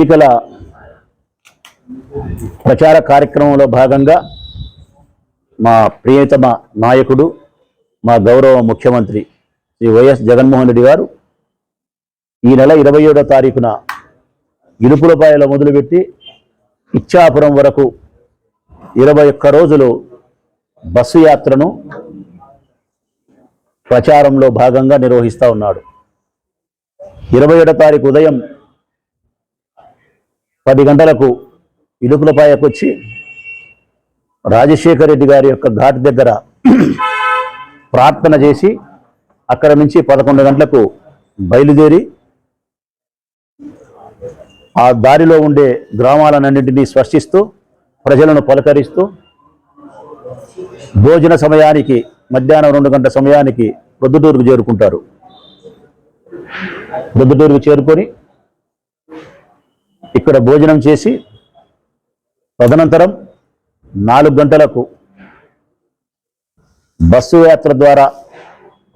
ఎన్నికల ప్రచార కార్యక్రమంలో భాగంగా మా ప్రియతమ నాయకుడు మా గౌరవ ముఖ్యమంత్రి శ్రీ వైఎస్ జగన్మోహన్ రెడ్డి గారు ఈ నెల ఇరవై ఏడో తారీఖున ఇరుపులపాయలో మొదలుపెట్టి ఇచ్చాపురం వరకు ఇరవై ఒక్క రోజులు బస్సు యాత్రను ప్రచారంలో భాగంగా నిర్వహిస్తూ ఉన్నాడు. ఇరవై ఏడో తారీఖు ఉదయం పది గంటలకు ఇడుకులపాయకు వచ్చి రాజశేఖర రెడ్డి గారి యొక్క ఘాట్ దగ్గర ప్రార్థన చేసి అక్కడ నుంచి పదకొండు గంటలకు బయలుదేరి ఆ దారిలో ఉండే గ్రామాలన్నింటినీ స్పర్శిస్తూ ప్రజలను పలకరిస్తూ భోజన సమయానికి మధ్యాహ్నం రెండు గంటల సమయానికి ప్రొద్దుటూరుకు చేరుకుంటారు. ప్రొద్దుటూరుకు చేరుకొని ఇక్కడ భోజనం చేసి తదనంతరం నాలుగు గంటలకు బస్సు యాత్ర ద్వారా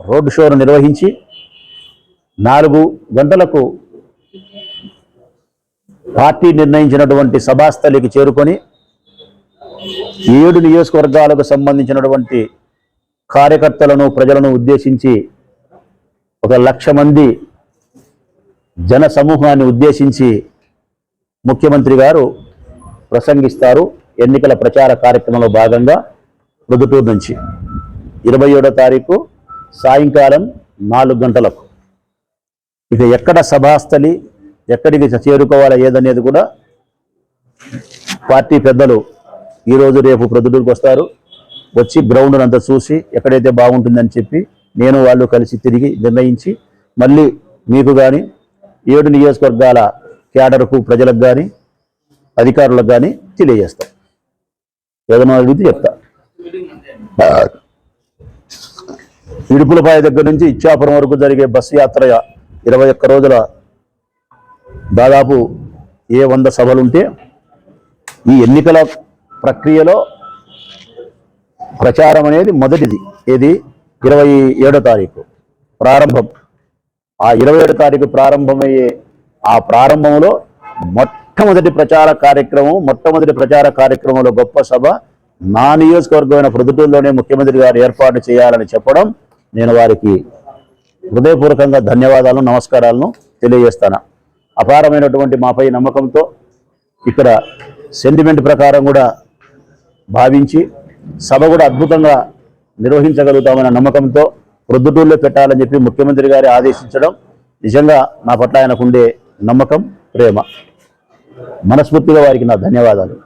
రోడ్డు షోను నిర్వహించి నాలుగు గంటలకు పార్టీ నిర్ణయించినటువంటి సభాస్థలికి చేరుకొని ఏడు నియోజకవర్గాలకు సంబంధించినటువంటి కార్యకర్తలను ప్రజలను ఉద్దేశించి ఒక లక్ష మంది జన సమూహాన్ని ఉద్దేశించి ముఖ్యమంత్రి గారు ప్రసంగిస్తారు. ఎన్నికల ప్రచార కార్యక్రమంలో భాగంగా ప్రొద్దుటూరు నుంచి ఇరవై ఏడో తారీఖు సాయంకాలం నాలుగు గంటలకు. ఇక ఎక్కడ సభాస్థలి ఎక్కడికి చేరుకోవాలా ఏదనేది కూడా పార్టీ పెద్దలు ఈరోజు రేపు ప్రొద్దుటూరుకు వస్తారు. వచ్చి గ్రౌండ్ అంతా చూసి ఎక్కడైతే బాగుంటుందని చెప్పి నేను వాళ్ళు కలిసి తిరిగి నిర్ణయించి మళ్ళీ మీకు కానీ ఏడు నియోజకవర్గాల క్యాడర్కు ప్రజలకు కానీ అధికారులకు కానీ తెలియజేస్తాం. ఏదైనా అడిగితే చెప్తా. ఇడుపులపాయ దగ్గర నుంచి ఇచ్చాపురం వరకు జరిగే బస్సు యాత్ర ఇరవై ఒక్క రోజుల దాదాపు ఏ వంద సభలుంటే ఈ ఎన్నికల ప్రక్రియలో ప్రచారం అనేది మొదటిది. ఏది? ఇరవై ఏడో తారీఖు ప్రారంభం. ఆ ఇరవై ఏడో తారీఖు ప్రారంభమయ్యే ఆ ప్రారంభంలో మొట్టమొదటి ప్రచార కార్యక్రమం మొట్టమొదటి ప్రచార కార్యక్రమంలో గొప్ప సభ నా నియోజకవర్గమైన ప్రొద్దుటూరులోనే ముఖ్యమంత్రి గారు ఏర్పాటు చేయాలని చెప్పడం నేను వారికి హృదయపూర్వకంగా ధన్యవాదాలు నమస్కారాలను తెలియజేస్తాను. అపారమైనటువంటి మాపై నమ్మకంతో ఇక్కడ సెంటిమెంట్ ప్రకారం కూడా భావించి సభ కూడా అద్భుతంగా నిర్వహించగలుగుతామన్న నమ్మకంతో ప్రొద్దుటూరులో పెట్టాలని చెప్పి ముఖ్యమంత్రి గారి ఆదేశించడం నిజంగా నా పట్ల ఆయనకుండే నమ్మకం ప్రేమ. మనస్ఫూర్తిగా వారికి నా ధన్యవాదాలు.